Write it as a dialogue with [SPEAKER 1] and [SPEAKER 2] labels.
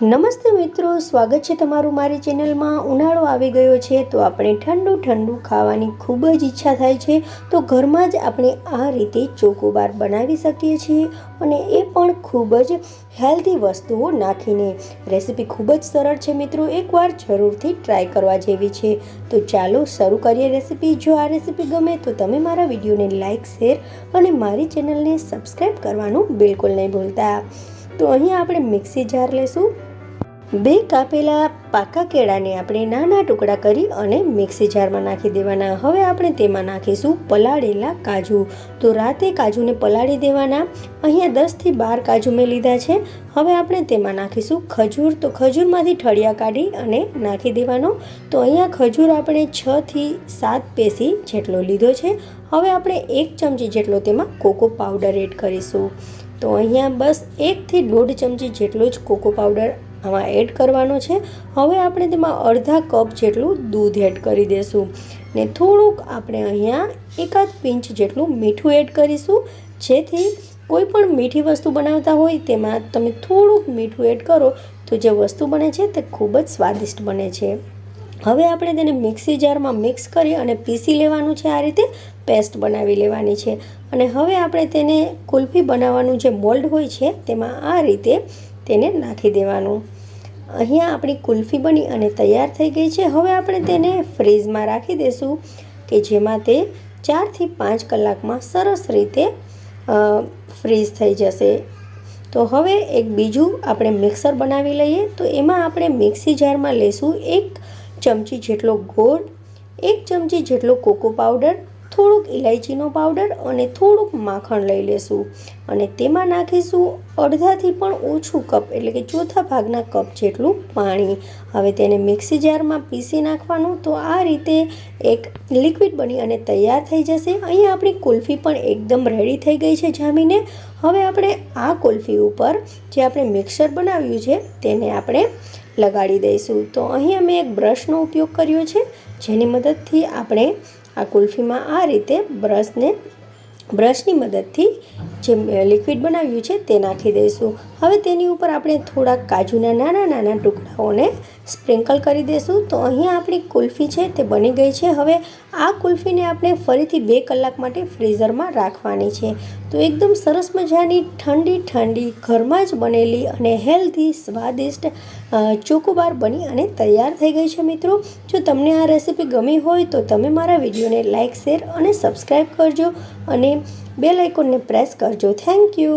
[SPEAKER 1] નમસ્તે મિત્રો, સ્વાગત છે તમારું મારી ચેનલમાં. ઉનાળો આવી ગયો છે, તો આપણે ઠંડુ ઠંડુ ખાવાની ખૂબ જ ઈચ્છા થાય છે. તો ઘરમાં જ આપણે આ રીતે ચોકોબાર બનાવી શકીએ છીએ અને એ પણ ખૂબ જ હેલ્ધી વસ્તુઓ નાખીને. રેસીપી ખૂબ જ સરળ છે મિત્રો, એકવાર જરૂરથી ટ્રાય કરવા જેવી છે. તો ચાલો શરૂ કરીએ રેસીપી. જો આ રેસીપી ગમે તો તમે મારા વિડીયોને લાઇક શેર અને મારી ચેનલને સબસ્ક્રાઈબ કરવાનું બિલકુલ નહીં ભૂલતા. તો અહીં આપણે મિક્સી જાર લેશું. બે કાપેલા પાકા કેળાને આપણે નાના ટુકડા કરી અને મિક્સી જારમાં નાખી દેવાના. હવે આપણે તેમાં નાખીશું પલાળેલા કાજુ. તો રાતે કાજુને પલાળી દેવાના. અહીંયા દસથી બાર કાજુ મેં લીધા છે. હવે આપણે તેમાં નાખીશું ખજૂર. તો ખજૂરમાંથી ઠળિયા કાઢી અને નાખી દેવાનો. તો અહીંયા ખજૂર આપણે છથી સાત પેસી જેટલો લીધો છે. હવે આપણે એક ચમચી જેટલો તેમાં કોકો પાવડર એડ કરીશું. તો અહીંયા બસ એકથી દોઢ ચમચી જેટલો જ કોકો પાવડર આમાં એડ કરવાનો છે. હવે આપણે તેમાં અડધા કપ જેટલું દૂધ એડ કરી દઈશું ને થોડુંક આપણે અહીંયા એકાદ પિંચ જેટલું મીઠું એડ કરીશું. જેથી કોઈ પણ મીઠી વસ્તુ બનાવતા હોય તેમાં તમે થોડુંક મીઠું એડ કરો તો જે વસ્તુ બને છે તે ખૂબ જ સ્વાદિષ્ટ બને છે. હવે આપણે તેને મિક્સી જારમાં મિક્સ કરી અને પીસી લેવાનું છે આ રીતે. પેસ્ટ બનાવી લેવાની છે. અને હવે આપણે તેને કુલ્ફી બનાવવાનું જે મોલ્ડ હોય છે તેમાં આ રીતે તેને નાખી દેવાનું. અહીંયા આપણી કુલ્ફી બની અને તૈયાર થઈ ગઈ છે. હવે આપણે તેને ફ્રીજમાં રાખી દઈશું કે જેમાં તે ચારથી પાંચ કલાકમાં સરસ રીતે ફ્રીઝ થઈ જશે. તો હવે એક બીજું આપણે મિક્સર બનાવી લઈએ. તો એમાં આપણે મિક્સી જારમાં લઈશું એક ચમચી જેટલો ગોળ, એક ચમચી જેટલો કોકો પાવડર થોડુંક ઇલાયચીનો પાવડર અને થોડુંક માખણ લઈ લેશું અને તેમાં નાખીશું અડધાથી પણ ઓછું કપ, એટલે કે ચોથા ભાગના કપ જેટલું પાણી. હવે તેને મિક્સી જારમાં પીસી નાખવાનું, તો આ રીતે એક લિક્વિડ બની અને તૈયાર થઈ જશે. અહીંયા આપણી કુલ્ફી પણ એકદમ રેડી થઈ ગઈ છે જામીને. હવે આપણે આ કુલ્ફી ઉપર જે આપણે મિક્સર બનાવ્યું છે, તેને આપણે લગાડી દઈશું. તો અહીં અમે એક બ્રશનો ઉપયોગ કર્યો છે, જેની મદદથી આપણે આ કુલ્ફીમાં આ રીતે બ્રશને બ્રશની મદદથી જે લિક્વિડ બનાવ્યું છે તે નાખી દઈશું. હવે તેની ઉપર આપણે થોડાક કાજુના નાના નાના ટુકડાઓને સ્પ્રિંકલ કરી દઈશું. તો અહીંયા આપણી કુલ્ફી છે તે બની ગઈ છે. હવે આ કુલ્ફીને આપણે ફરીથી બે કલાક માટે ફ્રીઝરમાં રાખવાની છે. તો એકદમ સરસ મજાની ઠંડી ઠંડી, ઘરમાં જ બનેલી અને હેલ્ધી સ્વાદિષ્ટ ચોકોબાર બની અને તૈયાર થઈ ગઈ છે મિત્રો. જો તમને આ રેસીપી ગમી હોય તો તમે મારા વિડીયોને લાઇક શેર અને સબસ્ક્રાઈબ કરજો. અને બેલ આઇકોનને પ્રેસ કરજો. Thank you